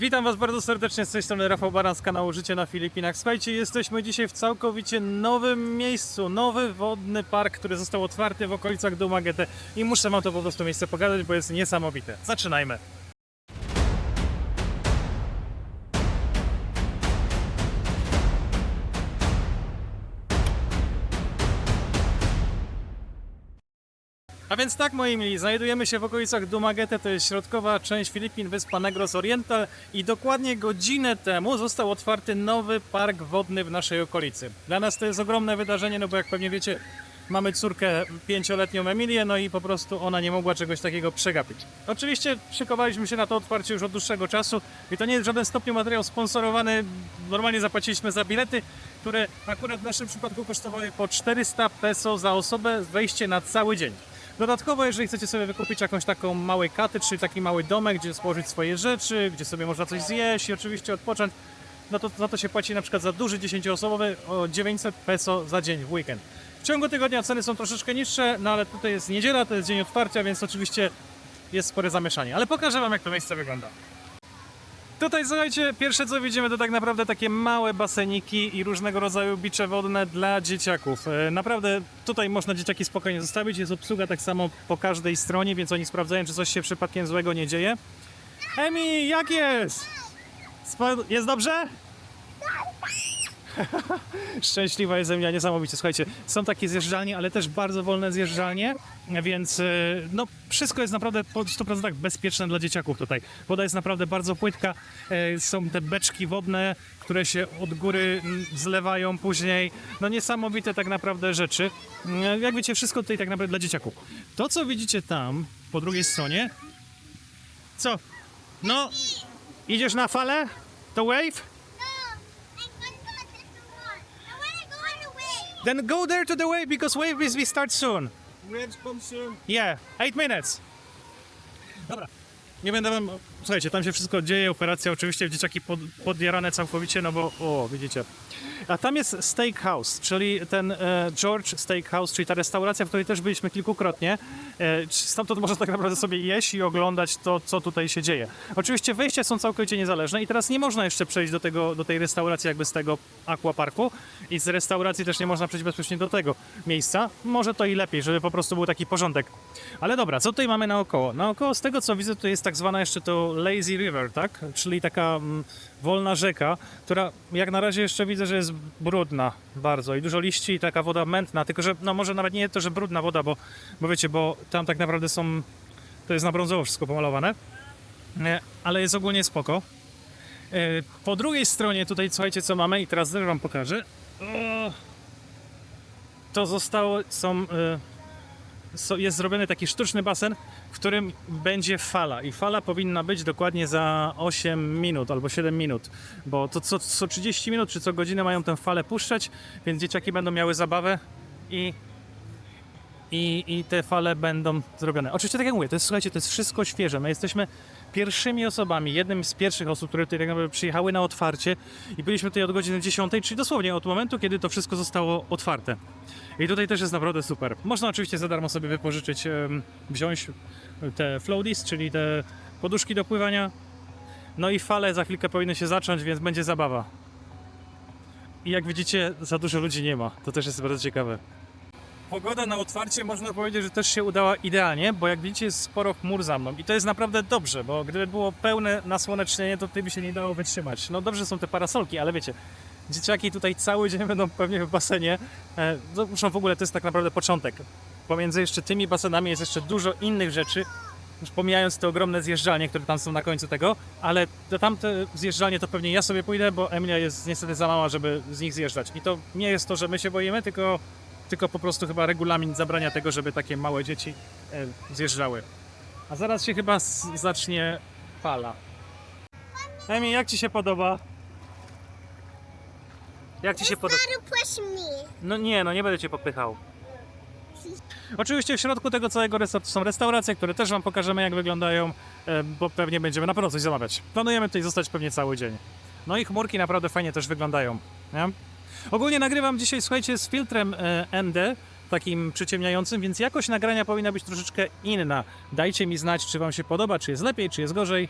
Witam Was bardzo serdecznie z tej strony Rafał Baran z kanału Życie na Filipinach. Słuchajcie, jesteśmy dzisiaj w całkowicie nowym miejscu, nowy wodny park, który został otwarty w okolicach Dumaguete i muszę Wam to po prostu miejsce pogadać, bo jest niesamowite. Zaczynajmy! A więc tak, moi mili, znajdujemy się w okolicach Dumaguete, to jest środkowa część Filipin, wyspa Negros Oriental i dokładnie godzinę temu został otwarty nowy park wodny w naszej okolicy. Dla nas to jest ogromne wydarzenie, no bo jak pewnie wiecie, mamy córkę pięcioletnią Emilię, no i po prostu ona nie mogła czegoś takiego przegapić. Oczywiście szykowaliśmy się na to otwarcie już od dłuższego czasu i to nie jest w żaden stopniu materiał sponsorowany, normalnie zapłaciliśmy za bilety, które akurat w naszym przypadku kosztowały po 400 peso za osobę, wejście na cały dzień. Dodatkowo, jeżeli chcecie sobie wykupić jakąś taką mały katy, czyli taki mały domek, gdzie spożyć swoje rzeczy, gdzie sobie można coś zjeść i oczywiście odpocząć, no to za to się płaci na przykład za duży 10-osobowy o 900 peso za dzień w weekend. W ciągu tygodnia ceny są troszeczkę niższe, no ale tutaj jest niedziela, to jest dzień otwarcia, więc oczywiście jest spore zamieszanie. Ale pokażę Wam, jak to miejsce wygląda. Tutaj słuchajcie, pierwsze co widzimy to tak naprawdę takie małe baseniki i różnego rodzaju bicze wodne dla dzieciaków. E, Naprawdę tutaj można dzieciaki spokojnie zostawić, jest obsługa tak samo po każdej stronie, więc oni sprawdzają, czy coś się przypadkiem złego nie dzieje. Emi, jak jest? Jest dobrze? Szczęśliwa jest Emilia, niesamowicie. Słuchajcie, są takie zjeżdżalnie, ale też bardzo wolne zjeżdżalnie, więc e, no, wszystko jest naprawdę po 100% bezpieczne dla dzieciaków tutaj. Woda jest naprawdę bardzo płytka, e, są te beczki wodne, które się od góry zlewają później. No niesamowite tak naprawdę rzeczy. E, Jak wiecie, wszystko tutaj tak naprawdę dla dzieciaków. To, co widzicie tam, po drugiej stronie, co? No, idziesz na falę? To wave? Then go there to the wave because wave is we start soon. Waves come soon. Yeah, 8 minutes. Dobra. Nie będę wam... Słuchajcie, tam się wszystko dzieje, operacja oczywiście, dzieciaki pod, podjarane całkowicie, no bo, o, widzicie. A tam jest Steakhouse, czyli ten e, George Steakhouse, czyli ta restauracja, w której też byliśmy kilkukrotnie. E, stamtąd można tak naprawdę sobie jeść i oglądać to, co tutaj się dzieje. Oczywiście wejścia są całkowicie niezależne i teraz nie można jeszcze przejść do, tego, do tej restauracji jakby z tego aquaparku i z restauracji też nie można przejść bezpośrednio do tego miejsca. Może to i lepiej, żeby po prostu był taki porządek. Ale dobra, co tutaj mamy naokoło? Naokoło z tego co widzę, to jest tak zwana jeszcze to lazy river, tak? Czyli taka mm, wolna rzeka, która jak na razie jeszcze widzę, że jest brudna bardzo i dużo liści i taka woda mętna, tylko że no może nawet nie to, że brudna woda, bo, bo wiecie, bo tam tak naprawdę są, to jest na brązowo wszystko pomalowane, ale jest ogólnie spoko. E, Po drugiej stronie tutaj słuchajcie co mamy i teraz też wam pokażę. To zostało, są, e, jest zrobiony taki sztuczny basen, w którym będzie fala i fala powinna być dokładnie za 8 minut albo 7 minut, bo to co, co 30 minut czy co godzinę mają tę falę puszczać, więc dzieciaki będą miały zabawę i i, i te fale będą zrobione. Oczywiście, tak jak mówię, to jest, słuchajcie, to jest wszystko świeże. My jesteśmy pierwszymi osobami, jednym z pierwszych osób, które tutaj tak naprawdę przyjechały na otwarcie i byliśmy tutaj od godziny 10, czyli dosłownie od momentu, kiedy to wszystko zostało otwarte. I tutaj też jest naprawdę super. Można oczywiście za darmo sobie wypożyczyć, wziąć te floaties, czyli te poduszki do pływania. No i fale za chwilkę powinny się zacząć, więc będzie zabawa. I jak widzicie, za dużo ludzi nie ma. To też jest bardzo ciekawe. Pogoda na otwarcie można powiedzieć, że też się udała idealnie, bo jak widzicie jest sporo chmur za mną i to jest naprawdę dobrze, bo gdyby było pełne nasłonecznienie, to tutaj by się nie dało wytrzymać. No dobrze są te parasolki, ale wiecie, dzieciaki tutaj cały dzień będą pewnie w basenie. E, Zresztą w ogóle to jest tak naprawdę początek. Pomiędzy jeszcze tymi basenami jest jeszcze dużo innych rzeczy, już pomijając te ogromne zjeżdżalnie, które tam są na końcu tego, ale te tamte zjeżdżalnie to pewnie ja sobie pójdę, bo Emilia jest niestety za mała, żeby z nich zjeżdżać. I to nie jest to, że my się boimy, tylko tylko po prostu chyba regulamin zabrania tego, żeby takie małe dzieci e, zjeżdżały. A zaraz się chyba zacznie fala. Emi, jak ci się podoba? Jak ci się podoba? No nie, no nie będę cię popychał. Oczywiście w środku tego całego resortu są restauracje, które też wam pokażemy jak wyglądają, e, bo pewnie będziemy na pewno coś zamawiać. Planujemy tutaj zostać pewnie cały dzień. No i chmurki naprawdę fajnie też wyglądają. Nie? Ogólnie nagrywam dzisiaj, słuchajcie, z filtrem e, ND, takim przyciemniającym, więc jakość nagrania powinna być troszeczkę inna. Dajcie mi znać, czy wam się podoba, czy jest lepiej, czy jest gorzej.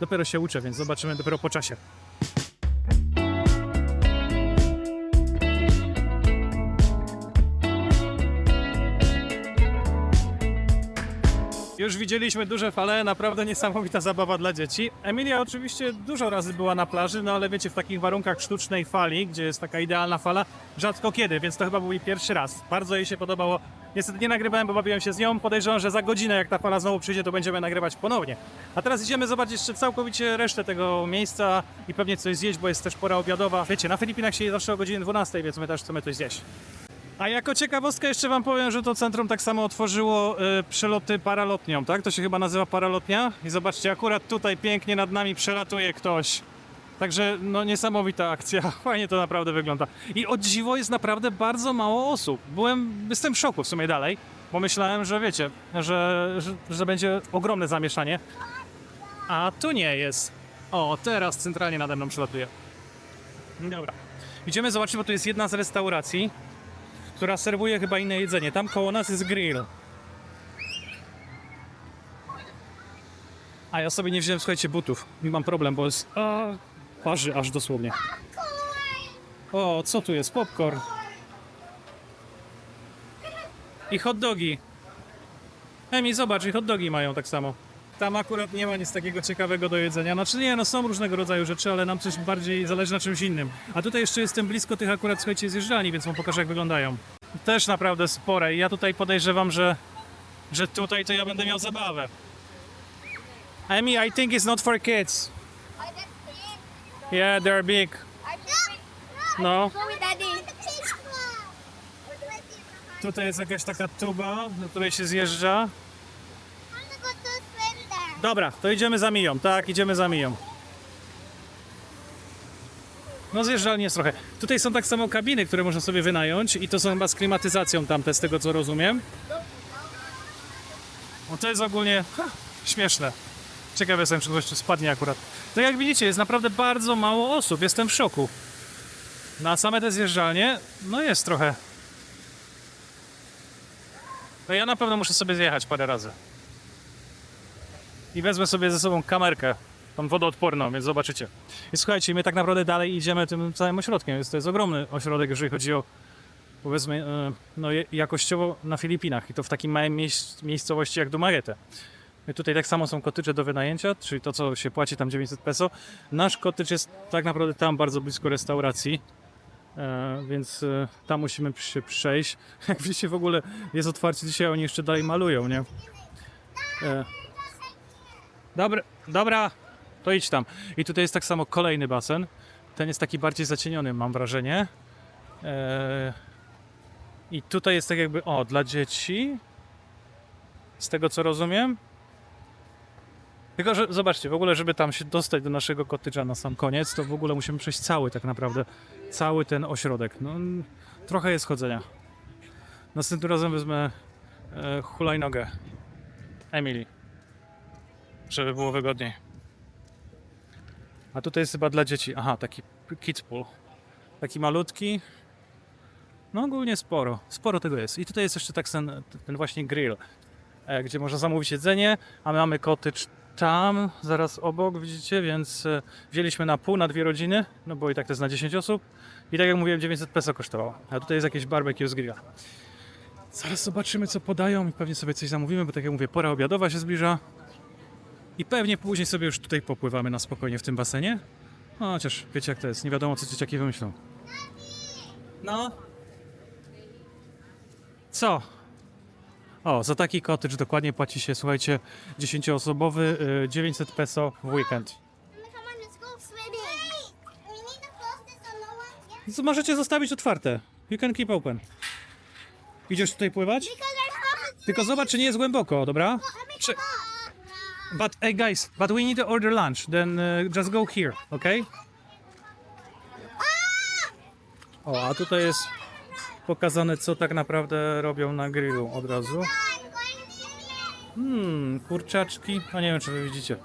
dopiero się uczę, więc zobaczymy dopiero po czasie. Już widzieliśmy duże fale, naprawdę niesamowita zabawa dla dzieci. Emilia oczywiście dużo razy była na plaży, no ale wiecie, w takich warunkach sztucznej fali, gdzie jest taka idealna fala, rzadko kiedy, więc to chyba był jej pierwszy raz. Bardzo jej się podobało. Niestety nie nagrywałem, bo bawiłem się z nią. Podejrzewam, że za godzinę, jak ta fala znowu przyjdzie, to będziemy nagrywać ponownie. A teraz idziemy zobaczyć jeszcze całkowicie resztę tego miejsca i pewnie coś zjeść, bo jest też pora obiadowa. Wiecie, na Filipinach się je zawsze o godzinie 12, więc my też chcemy coś zjeść. A jako ciekawostkę jeszcze wam powiem, że to centrum tak samo otworzyło y, przeloty paralotnią, tak? To się chyba nazywa paralotnia. I zobaczcie, akurat tutaj pięknie nad nami przelatuje ktoś. Także no niesamowita akcja, fajnie to naprawdę wygląda. I o dziwo jest naprawdę bardzo mało osób. Byłem, jestem w szoku w sumie dalej, bo myślałem, że wiecie, że, że, że będzie ogromne zamieszanie. A tu nie jest. O, teraz centralnie nade mną przelatuje. Dobra. Idziemy zobaczyć, bo tu jest jedna z restauracji która serwuje chyba inne jedzenie. Tam koło nas jest grill. A ja sobie nie wziąłem, słuchajcie, butów. Mam problem, bo jest... A, parzy aż dosłownie. O, co tu jest? Popcorn. I hot dogi. Emi, zobacz, i hot dogi mają tak samo. Tam akurat nie ma nic takiego ciekawego do jedzenia. Znaczy nie, no są różnego rodzaju rzeczy, ale nam coś bardziej zależy na czymś innym. A tutaj jeszcze jestem blisko tych akurat, słuchajcie, zjeżdżalni, więc wam pokażę jak wyglądają. Też naprawdę spore i ja tutaj podejrzewam, że, że tutaj to ja będę miał zabawę. Emi, I think it's not for kids. Yeah, they're big. No. Tutaj jest jakaś taka tuba, do której się zjeżdża. I'm gonna go to swim there. Dobra, to idziemy za Miją. Tak, idziemy za Miją. No zjeżdżalnie jest trochę. Tutaj są tak samo kabiny, które można sobie wynająć i to są chyba z klimatyzacją tamte, z tego co rozumiem. No to jest ogólnie ha, śmieszne. Ciekawe jestem, czy tu spadnie akurat. Tak jak widzicie, jest naprawdę bardzo mało osób. Jestem w szoku. Na same te zjeżdżalnie, no jest trochę. No ja na pewno muszę sobie zjechać parę razy. I wezmę sobie ze sobą kamerkę, tą wodoodporną, więc zobaczycie. I słuchajcie, my tak naprawdę dalej idziemy tym całym ośrodkiem, więc to jest ogromny ośrodek, jeżeli chodzi o powiedzmy, e, no jakościowo na Filipinach i to w takiej małej miejsc- miejscowości jak Dumaguete. Tutaj tak samo są kotycze do wynajęcia, czyli to, co się płaci tam 900 peso. Nasz kotycz jest tak naprawdę tam bardzo blisko restauracji, e, więc e, tam musimy się przejść. Jak widzicie, w ogóle jest otwarcie dzisiaj, oni jeszcze dalej malują, nie? E, Dobra, dobra, to idź tam. I tutaj jest tak samo kolejny basen. Ten jest taki bardziej zacieniony, mam wrażenie. Eee, I tutaj jest tak jakby, o, dla dzieci. Z tego co rozumiem. Tylko, że zobaczcie, w ogóle, żeby tam się dostać do naszego kotycza na sam koniec, to w ogóle musimy przejść cały tak naprawdę, cały ten ośrodek. No, trochę jest chodzenia. Następnym razem wezmę e, hulajnogę. Emily żeby było wygodniej. A tutaj jest chyba dla dzieci. Aha, taki kids pool. Taki malutki. No ogólnie sporo. Sporo tego jest. I tutaj jest jeszcze tak ten, ten właśnie grill, e, gdzie można zamówić jedzenie, a my mamy cottage tam, zaraz obok, widzicie, więc e, wzięliśmy na pół, na dwie rodziny, no bo i tak to jest na 10 osób. I tak jak mówiłem, 900 peso kosztowało. A tutaj jest jakieś barbecue z grilla. Zaraz zobaczymy, co podają i pewnie sobie coś zamówimy, bo tak jak mówię, pora obiadowa się zbliża. I pewnie później sobie już tutaj popływamy na spokojnie w tym basenie. No, chociaż wiecie jak to jest, nie wiadomo co dzieciaki wymyślą. No. Co? O, za taki cottage dokładnie płaci się, słuchajcie, 10-osobowy, y, 900 peso w weekend. Co możecie zostawić otwarte. You can keep open. Idziesz tutaj pływać? Tylko zobacz, czy nie jest głęboko, dobra? Czy... But hey guys, but we need to order lunch. Then uh, just go here, okay? O, a tutaj jest pokazane, co tak naprawdę robią na grillu od razu. Hmm, kurczaczki. No nie wiem, czy wy widzicie.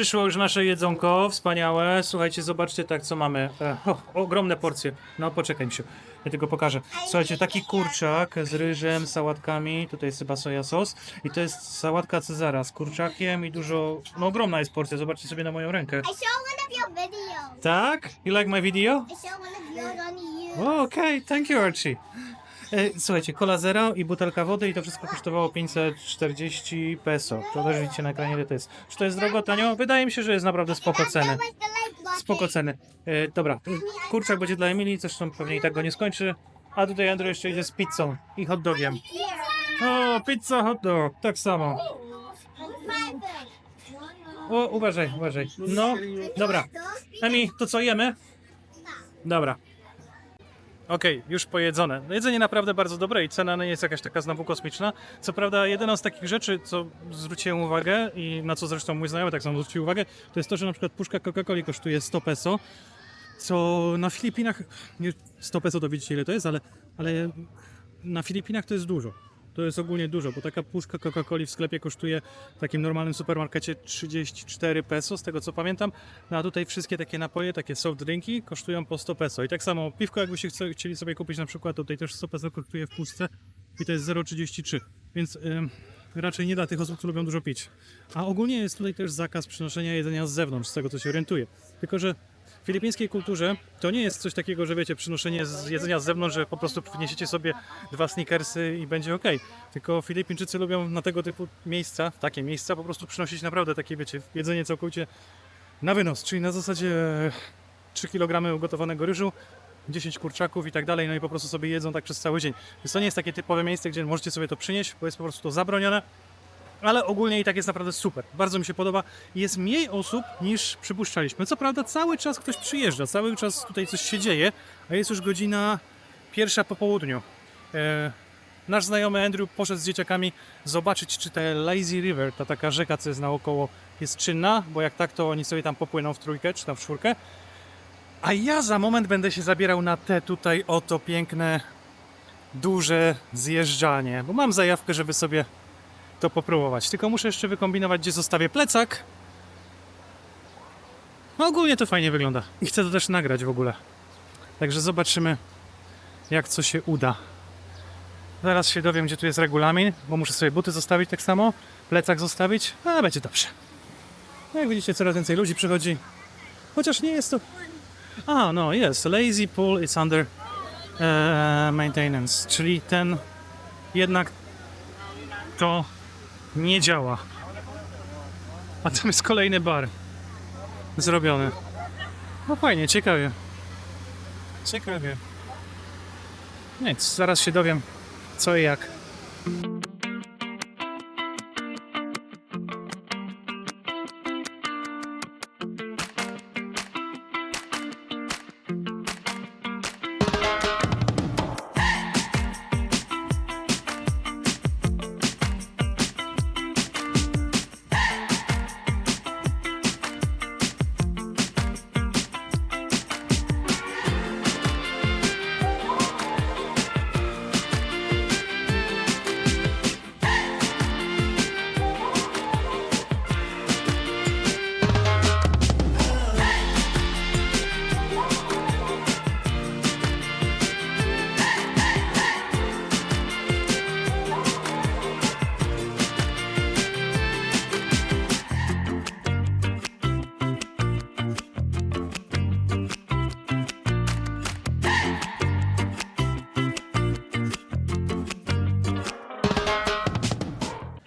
Przyszło już nasze jedzonko, wspaniałe. Słuchajcie, zobaczcie tak, co mamy. E, o, ogromne porcje. No, poczekaj mi się. Ja tego pokażę. Słuchajcie, taki kurczak z ryżem, sałatkami. Tutaj jest chyba soja sos. I to jest sałatka Cezara z kurczakiem i dużo... No, ogromna jest porcja. Zobaczcie sobie na moją rękę. I saw one of your videos. Tak? You like my video? I saw one of yours on the YouTube. O, Okej, thank you Archie. E, Słuchajcie, cola zero i butelka wody i to wszystko kosztowało 540 peso. To też widzicie na ekranie ile to jest. Czy to jest drogo, tanio? Wydaje mi się, że jest naprawdę spoko ceny. Spoko ceny. E, dobra, kurczak będzie dla Emilii, zresztą pewnie i tak go nie skończy. A tutaj Andrew jeszcze idzie z pizzą i hot dogiem. O, pizza, hot dog, tak samo. O, uważaj, uważaj. No, dobra. Emi, to co jemy? Dobra. Okej, już pojedzone. No jedzenie naprawdę bardzo dobre i cena nie jest jakaś taka znowu kosmiczna. Co prawda, jedyną z takich rzeczy, co zwróciłem uwagę i na co zresztą mój znajomy tak samo zwrócił uwagę, to jest to, że na przykład puszka Coca-Coli kosztuje 100 peso, co na Filipinach, nie 100 peso to widzicie ile to jest, ale, ale na Filipinach to jest dużo. To jest ogólnie dużo, bo taka puszka Coca-Coli w sklepie kosztuje w takim normalnym supermarkecie 34 peso, z tego co pamiętam. No a tutaj wszystkie takie napoje, takie soft drinki kosztują po 100 peso. I tak samo piwko, jakbyście chcieli sobie kupić na przykład, tutaj też 100 peso kosztuje w puszce i to jest 0,33. Więc ym, raczej nie dla tych osób, które lubią dużo pić. A ogólnie jest tutaj też zakaz przynoszenia jedzenia z zewnątrz, z tego co się orientuję. Tylko, że filipińskiej kulturze to nie jest coś takiego, że wiecie, przynoszenie z jedzenia z zewnątrz, że po prostu wniesiecie sobie dwa sneakersy i będzie ok. Tylko Filipińczycy lubią na tego typu miejsca, takie miejsca, po prostu przynosić naprawdę takie, wiecie, jedzenie całkowicie na wynos, czyli na zasadzie 3 kg ugotowanego ryżu, 10 kurczaków i tak dalej, no i po prostu sobie jedzą tak przez cały dzień. Więc to nie jest takie typowe miejsce, gdzie możecie sobie to przynieść, bo jest po prostu to zabronione. Ale ogólnie i tak jest naprawdę super. Bardzo mi się podoba. Jest mniej osób niż przypuszczaliśmy. Co prawda cały czas ktoś przyjeżdża, cały czas tutaj coś się dzieje, a jest już godzina pierwsza po południu. E, nasz znajomy Andrew poszedł z dzieciakami zobaczyć, czy ta Lazy River, ta taka rzeka, co jest naokoło, jest czynna, bo jak tak, to oni sobie tam popłyną w trójkę, czy tam w czwórkę. A ja za moment będę się zabierał na te tutaj oto piękne, duże zjeżdżanie, bo mam zajawkę, żeby sobie to popróbować. Tylko muszę jeszcze wykombinować, gdzie zostawię plecak. No ogólnie to fajnie wygląda. I chcę to też nagrać w ogóle. Także zobaczymy, jak co się uda. Zaraz się dowiem, gdzie tu jest regulamin, bo muszę sobie buty zostawić tak samo, plecak zostawić, a będzie dobrze. No jak widzicie, coraz więcej ludzi przychodzi. Chociaż nie jest to... A, no jest. Lazy pool is under e, maintenance, czyli ten jednak to nie działa. A tam jest kolejny bar zrobiony. No fajnie, ciekawie. Ciekawie. Nic, zaraz się dowiem co i jak.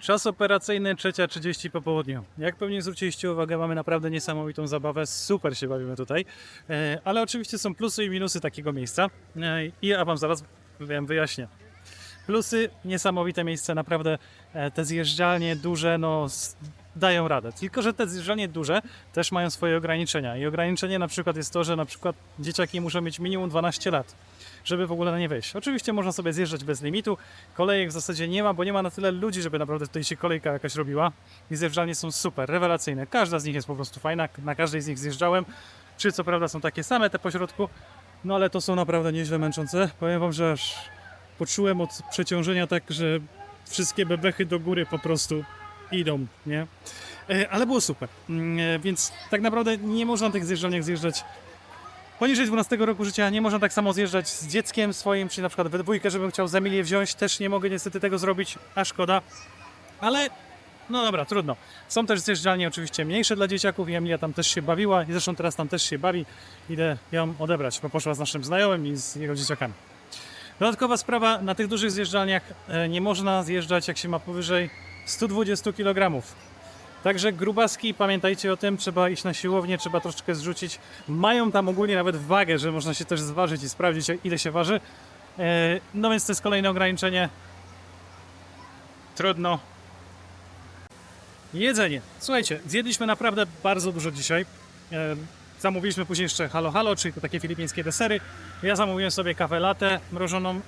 Czas operacyjny 3.30 po południu. Jak pewnie zwróciliście uwagę, mamy naprawdę niesamowitą zabawę. Super się bawimy tutaj. E, Ale oczywiście są plusy i minusy takiego miejsca. E, I ja Wam zaraz wiem, wyjaśnię. Plusy, niesamowite miejsce, naprawdę e, te zjeżdżalnie duże, no dają radę. Tylko, że te zjeżdżalnie duże też mają swoje ograniczenia. I ograniczenie na przykład jest to, że na przykład dzieciaki muszą mieć minimum 12 lat, żeby w ogóle na nie wejść. Oczywiście można sobie zjeżdżać bez limitu, kolejek w zasadzie nie ma, bo nie ma na tyle ludzi, żeby naprawdę tutaj się kolejka jakaś robiła. I zjeżdżalnie są super, rewelacyjne. Każda z nich jest po prostu fajna, na każdej z nich zjeżdżałem. Trzy co prawda są takie same, te pośrodku, no ale to są naprawdę nieźle męczące. Powiem wam, że aż poczułem od przeciążenia tak, że wszystkie bebechy do góry po prostu idą, nie? E, Ale było super, Mm, e, więc tak naprawdę nie można na tych zjeżdżalniach zjeżdżać poniżej 12 roku życia, nie można tak samo zjeżdżać z dzieckiem swoim, czy na przykład we dwójkę, żebym chciał z Emilię wziąć, też nie mogę niestety tego zrobić, a szkoda, ale no dobra, trudno. Są też zjeżdżalnie oczywiście mniejsze dla dzieciaków i Emilia tam też się bawiła i zresztą teraz tam też się bawi. Idę ją odebrać, bo poszła z naszym znajomym i z jego dzieciakami. Dodatkowa sprawa, na tych dużych zjeżdżalniach e, nie można zjeżdżać jak się ma powyżej 120 kg. Także grubaski, pamiętajcie o tym, trzeba iść na siłownię, trzeba troszeczkę zrzucić. Mają tam ogólnie nawet wagę, że można się też zważyć i sprawdzić ile się waży. E, No więc to jest kolejne ograniczenie. Trudno, Jedzenie. Słuchajcie, zjedliśmy naprawdę bardzo dużo dzisiaj. E, zamówiliśmy później jeszcze halo halo, czyli to takie filipińskie desery. Ja zamówiłem sobie kawę latte mrożoną. E,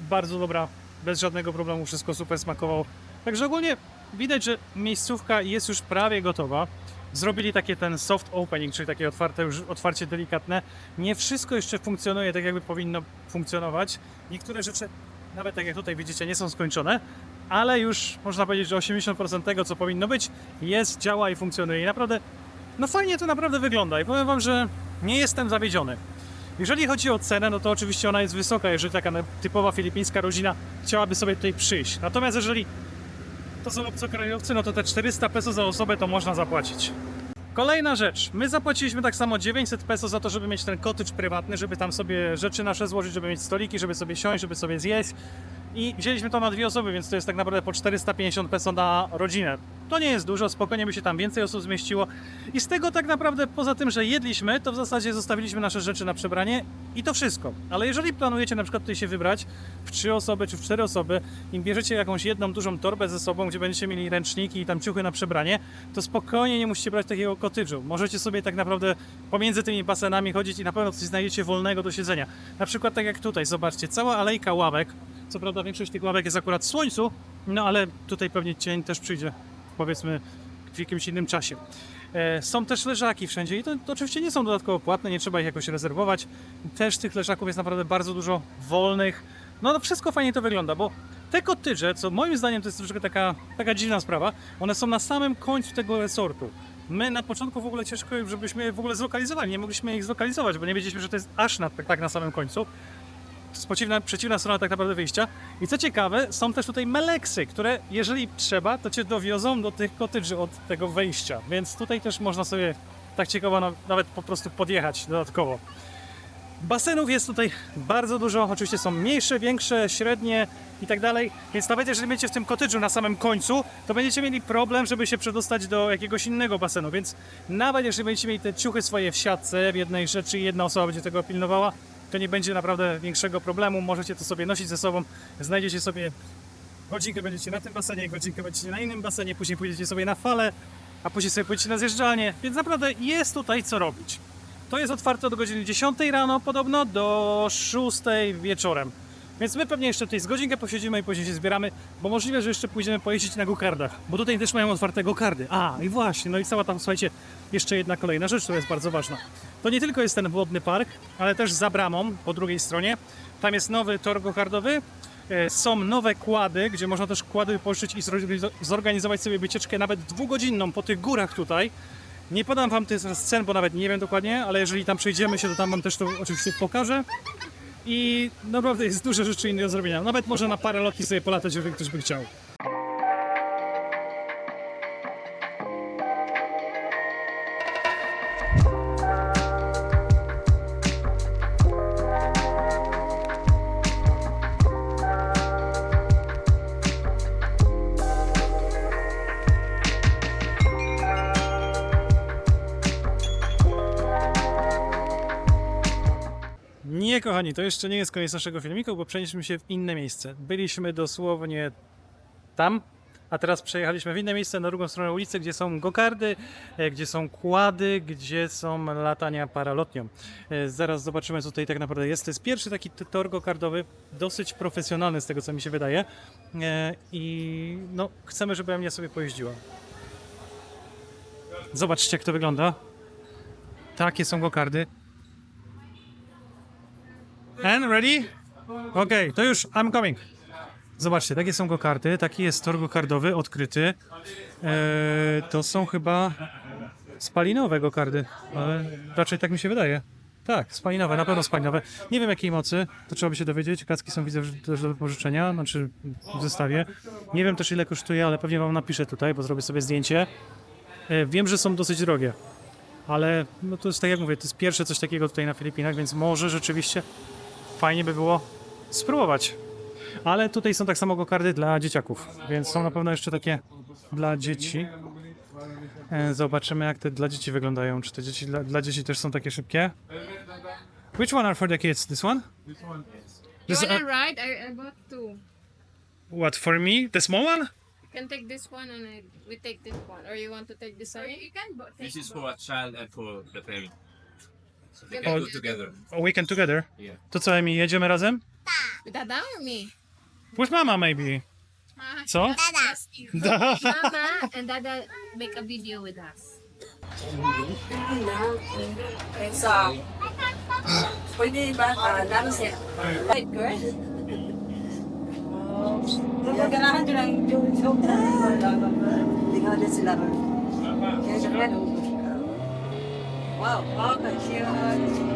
bardzo dobra, bez żadnego problemu, wszystko super smakowało. Także ogólnie widać, że miejscówka jest już prawie gotowa. Zrobili takie ten soft opening, czyli takie otwarte, już otwarcie delikatne. Nie wszystko jeszcze funkcjonuje tak, jakby powinno funkcjonować. Niektóre rzeczy, nawet tak jak tutaj widzicie, nie są skończone, ale już można powiedzieć, że 80% tego, co powinno być, jest, działa i funkcjonuje. I naprawdę, no fajnie to naprawdę wygląda. I powiem Wam, że nie jestem zawiedziony. Jeżeli chodzi o cenę, no to oczywiście ona jest wysoka, jeżeli taka typowa filipińska rodzina chciałaby sobie tutaj przyjść. Natomiast jeżeli to są obcokrajowcy, no to te 400 peso za osobę to można zapłacić. Kolejna rzecz. My zapłaciliśmy tak samo 900 peso za to, żeby mieć ten cottage prywatny, żeby tam sobie rzeczy nasze złożyć, żeby mieć stoliki, żeby sobie siąść, żeby sobie zjeść. I wzięliśmy to na dwie osoby, więc to jest tak naprawdę po 450 peso na rodzinę. To nie jest dużo, spokojnie by się tam więcej osób zmieściło. I z tego tak naprawdę, poza tym, że jedliśmy, to w zasadzie zostawiliśmy nasze rzeczy na przebranie i to wszystko. Ale jeżeli planujecie na przykład tutaj się wybrać w trzy osoby czy w cztery osoby i bierzecie jakąś jedną dużą torbę ze sobą, gdzie będziecie mieli ręczniki i tam ciuchy na przebranie, to spokojnie nie musicie brać takiego kotydżu. Możecie sobie tak naprawdę pomiędzy tymi basenami chodzić i na pewno coś znajdziecie wolnego do siedzenia. Na przykład tak jak tutaj, zobaczcie, cała alejka ławek. Co prawda większość tych ławek jest akurat w słońcu, no ale tutaj pewnie cień też przyjdzie, powiedzmy, w jakimś innym czasie. E, Są też leżaki wszędzie i to, to oczywiście nie są dodatkowo płatne, nie trzeba ich jakoś rezerwować. Też tych leżaków jest naprawdę bardzo dużo wolnych. No, no wszystko fajnie to wygląda, bo te kotydże, co moim zdaniem to jest troszkę taka, taka dziwna sprawa, one są na samym końcu tego resortu. My na początku w ogóle ciężko, żebyśmy je w ogóle zlokalizowali, nie mogliśmy ich zlokalizować, bo nie wiedzieliśmy, że to jest aż na, tak na samym końcu przeciwna, przeciwna strona tak naprawdę wyjścia. I co ciekawe, są też tutaj meleksy, które jeżeli trzeba, to cię dowiozą do tych kotydży od tego wejścia. Więc tutaj też można sobie tak ciekawo nawet po prostu podjechać dodatkowo. Basenów jest tutaj bardzo dużo, oczywiście są mniejsze, większe, średnie i tak dalej, więc nawet jeżeli będziecie w tym kotydżu na samym końcu, to będziecie mieli problem, żeby się przedostać do jakiegoś innego basenu, więc nawet jeżeli będziecie mieli te ciuchy swoje w siatce, w jednej rzeczy i jedna osoba będzie tego pilnowała, to nie będzie naprawdę większego problemu, możecie to sobie nosić ze sobą, znajdziecie sobie godzinkę będziecie na tym basenie, godzinkę będziecie na innym basenie, później pójdziecie sobie na falę, a później sobie pójdziecie na zjeżdżalnię, więc naprawdę jest tutaj co robić. To jest otwarte od godziny 10 rano podobno do 6 wieczorem. Więc my pewnie jeszcze tutaj z godzinkę posiedzimy i później się zbieramy, bo możliwe, że jeszcze pójdziemy pojeździć na gokardach, bo tutaj też mają otwarte gokardy. A, i właśnie, no i cała tam, słuchajcie, jeszcze jedna kolejna rzecz, która jest bardzo ważna. To nie tylko jest ten wodny park, ale też za bramą, po drugiej stronie, tam jest nowy tor gokardowy, e, są nowe kłady, gdzie można też kłady pożyczyć i zorganizo- zorganizować sobie wycieczkę nawet dwugodzinną po tych górach tutaj. Nie podam wam tych scen, bo nawet nie wiem dokładnie, ale jeżeli tam przejdziemy się, to tam wam też to oczywiście pokażę. I naprawdę jest dużo rzeczy innych do zrobienia. Nawet może na parę lotki sobie polatać, jeżeli ktoś by chciał. Kochani, to jeszcze nie jest koniec naszego filmiku, bo przenieśliśmy się w inne miejsce. Byliśmy dosłownie tam, a teraz przejechaliśmy w inne miejsce, na drugą stronę ulicy, gdzie są gokardy, e, gdzie są kłady, gdzie są latania paralotnią. E, Zaraz zobaczymy, co tutaj tak naprawdę jest. To jest pierwszy taki tor gokardowy, dosyć profesjonalny z tego, co mi się wydaje. E, I no, chcemy, żeby mnie sobie pojeździła. Zobaczcie, jak to wygląda. Takie są gokardy. And ready? Okay, to już I'm coming. Zobaczcie, takie są go-karty, taki jest tor go-kardowy, odkryty. E, to są chyba spalinowe go-kardy, ale raczej tak mi się wydaje. Tak, spalinowe, na pewno spalinowe. Nie wiem jakiej mocy, to trzeba by się dowiedzieć. Kaski są widzę też do wypożyczenia, znaczy w zestawie. Nie wiem też ile kosztuje, ale pewnie wam napiszę tutaj, bo zrobię sobie zdjęcie. E, wiem, że są dosyć drogie, ale no to jest tak jak mówię, to jest pierwsze coś takiego tutaj na Filipinach, więc może rzeczywiście fajnie by było spróbować. Ale tutaj są tak samo gokardy dla dzieciaków, więc są na pewno jeszcze takie dla dzieci. E, Zobaczymy jak te dla dzieci wyglądają. Czy te dzieci dla, dla dzieci też są takie szybkie? Which one are for the kids? This one? You This, wanna uh, ride? I, I bought two. what for me? The small one? You can take this one and I, we take this one. Or you want to take this one? You can bo- take This is for a child and for the parent. So they Oh. can go together. A weekend together. Yeah. To co, Emi, jedziemy razem? With Dada or me? With mama maybe. Co? Dada. Da. Mama and Dada make a video with us. Sa pwede ba uh, namin siya? Right, girl? Kaya ganahan dyan ang joke na tingnan din sila. Kaya siya 哦，好感谢。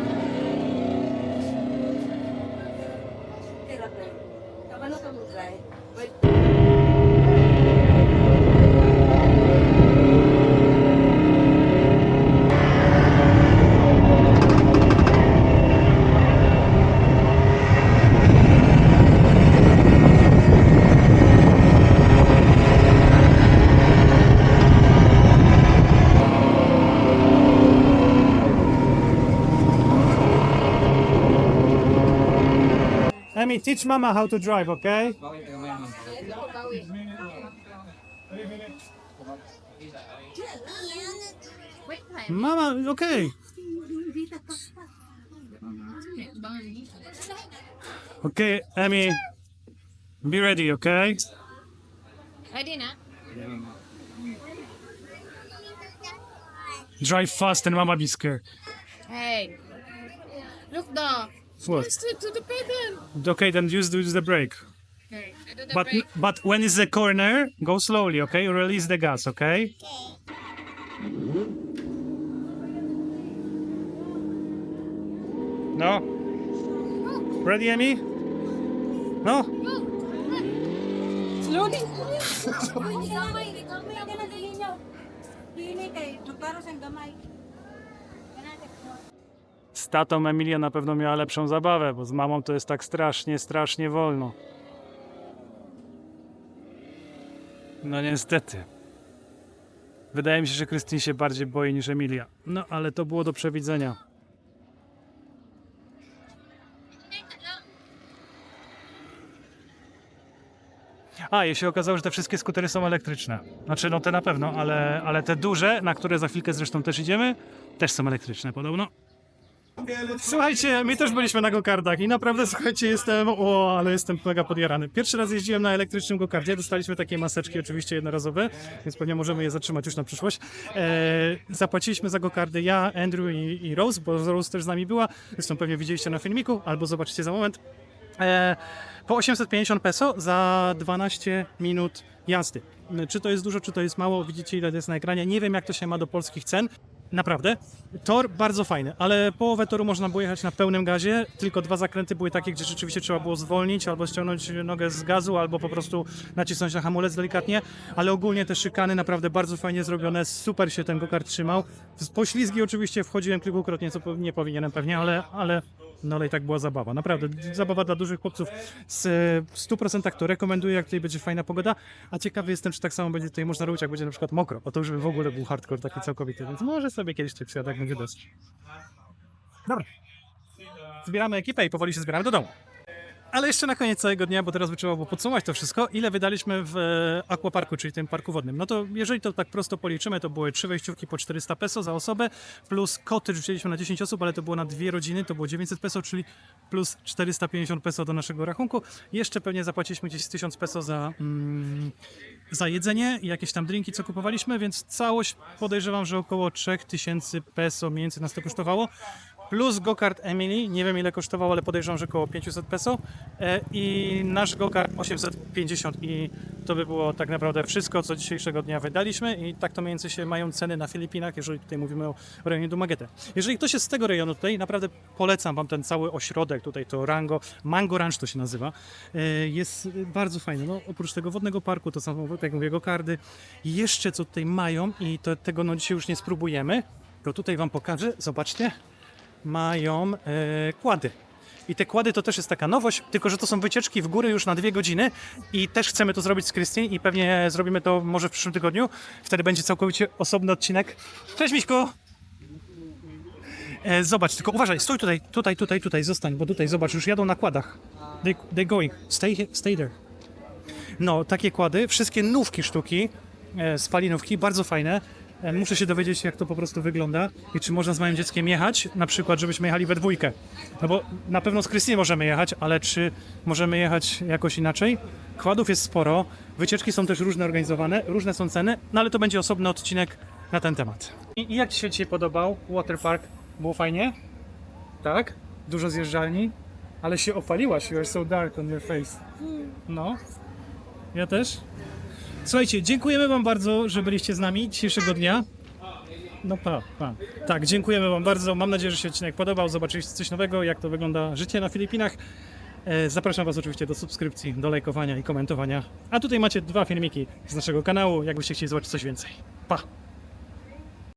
Teach mama how to drive, okay? Mama, okay. Okay, Emi, be ready, okay? Ready na? Drive fast and mama be scared. Hey. Look. What? Let's to, to the pedal. Okay, then use, use the brake. Okay. The But brake. but when it's the corner, go slowly, okay? Release the gas, okay? No. Ready, Amy? No. Slowly. Gamay, gamay ka na dili niyo. Dili kay para sa gamay. Z tatą Emilia na pewno miała lepszą zabawę, bo z mamą to jest tak strasznie, strasznie wolno. No niestety. Wydaje mi się, że Krystyn się bardziej boi niż Emilia. No ale to było do przewidzenia. A, i się okazało, że te wszystkie skutery są elektryczne. Znaczy, no te na pewno, ale, ale te duże, na które za chwilkę zresztą też idziemy, też są elektryczne podobno. Słuchajcie, my też byliśmy na gokardach i naprawdę, słuchajcie, jestem, o, ale jestem mega podjarany. Pierwszy raz jeździłem na elektrycznym gokardzie, dostaliśmy takie maseczki oczywiście jednorazowe, więc pewnie możemy je zatrzymać już na przyszłość. E, zapłaciliśmy za gokardy ja, Andrew i, i Rose, bo Rose też z nami była, zresztą pewnie widzieliście na filmiku, albo zobaczycie za moment. E, po 850 peso za 12 minut jazdy. Czy to jest dużo, czy to jest mało? Widzicie, ile to jest na ekranie. Nie wiem, jak to się ma do polskich cen. Naprawdę. Tor bardzo fajny, ale połowę toru można było jechać na pełnym gazie. Tylko dwa zakręty były takie, gdzie rzeczywiście trzeba było zwolnić, albo ściągnąć nogę z gazu, albo po prostu nacisnąć na hamulec delikatnie. Ale ogólnie te szykany naprawdę bardzo fajnie zrobione. Super się ten gokart trzymał. W poślizgi oczywiście wchodziłem kilkukrotnie, co nie powinienem pewnie, ale, ale no ale i tak była zabawa. Naprawdę, zabawa dla dużych chłopców. Z, w 100% to rekomenduję, jak tutaj będzie fajna pogoda. A ciekawy jestem, czy tak samo będzie tutaj można robić, jak będzie na przykład mokro. O to już by w ogóle był hardcore taki całkowity, więc może sobie kiedyś coś przyjadę, jak będzie dosyć. Dobra. Zbieramy ekipę i powoli się zbieramy do domu. Ale jeszcze na koniec całego dnia, bo teraz by trzeba było podsumować to wszystko, ile wydaliśmy w e, aquaparku, czyli tym parku wodnym. No to jeżeli to tak prosto policzymy, to były trzy wejściówki po 400 peso za osobę, plus cottage wzięliśmy na 10 osób, ale to było na dwie rodziny, to było 900 peso, czyli plus 450 peso do naszego rachunku. Jeszcze pewnie zapłaciliśmy gdzieś z 1000 peso za, mm, za jedzenie i jakieś tam drinki, co kupowaliśmy, więc całość podejrzewam, że około 3000 peso mniej więcej nas to kosztowało. Plus go-kart Emily, nie wiem ile kosztował, ale podejrzewam, że około 500 peso e, i nasz go-kart 850 i to by było tak naprawdę wszystko, co dzisiejszego dnia wydaliśmy i tak to mniej więcej się mają ceny na Filipinach, jeżeli tutaj mówimy o rejonie Dumaguete. Jeżeli ktoś jest z tego rejonu tutaj, naprawdę polecam Wam ten cały ośrodek tutaj, to Rango, Mango Ranch to się nazywa, E, jest bardzo fajny. No, oprócz tego wodnego parku, to są, jak mówię, go-kardy. Jeszcze co tutaj mają i to, tego no dzisiaj już nie spróbujemy, to tutaj Wam pokażę, zobaczcie, mają e, kłady. I te kłady to też jest taka nowość, tylko że to są wycieczki w góry już na dwie godziny i też chcemy to zrobić z Krystyn i pewnie zrobimy to może w przyszłym tygodniu. Wtedy będzie całkowicie osobny odcinek. Cześć Miśko! E, zobacz, tylko uważaj, stój tutaj, tutaj, tutaj, tutaj, zostań, bo tutaj, zobacz, już jadą na kładach. They, they going, stay, stay there. No, takie kłady, wszystkie nówki sztuki, e, spalinówki, bardzo fajne. E, muszę się dowiedzieć, jak to po prostu wygląda i czy można z moim dzieckiem jechać, na przykład, żebyśmy jechali we dwójkę. No bo na pewno z Krystyną możemy jechać, ale czy możemy jechać jakoś inaczej? Kładów jest sporo, wycieczki są też różne organizowane, różne są ceny, no ale to będzie osobny odcinek na ten temat. I, i jak Ci się dzisiaj podobał Waterpark? Było fajnie? Tak? Dużo zjeżdżalni? Ale się opaliłaś, you are so dark on your face. No. Ja też. Słuchajcie, dziękujemy Wam bardzo, że byliście z nami dzisiejszego dnia. No pa, pa. Tak, dziękujemy Wam bardzo. Mam nadzieję, że się odcinek podobał. Zobaczyliście coś nowego, jak to wygląda życie na Filipinach. E, Zapraszam Was oczywiście do subskrypcji, do lajkowania i komentowania. A tutaj macie dwa filmiki z naszego kanału, jakbyście chcieli zobaczyć coś więcej. Pa!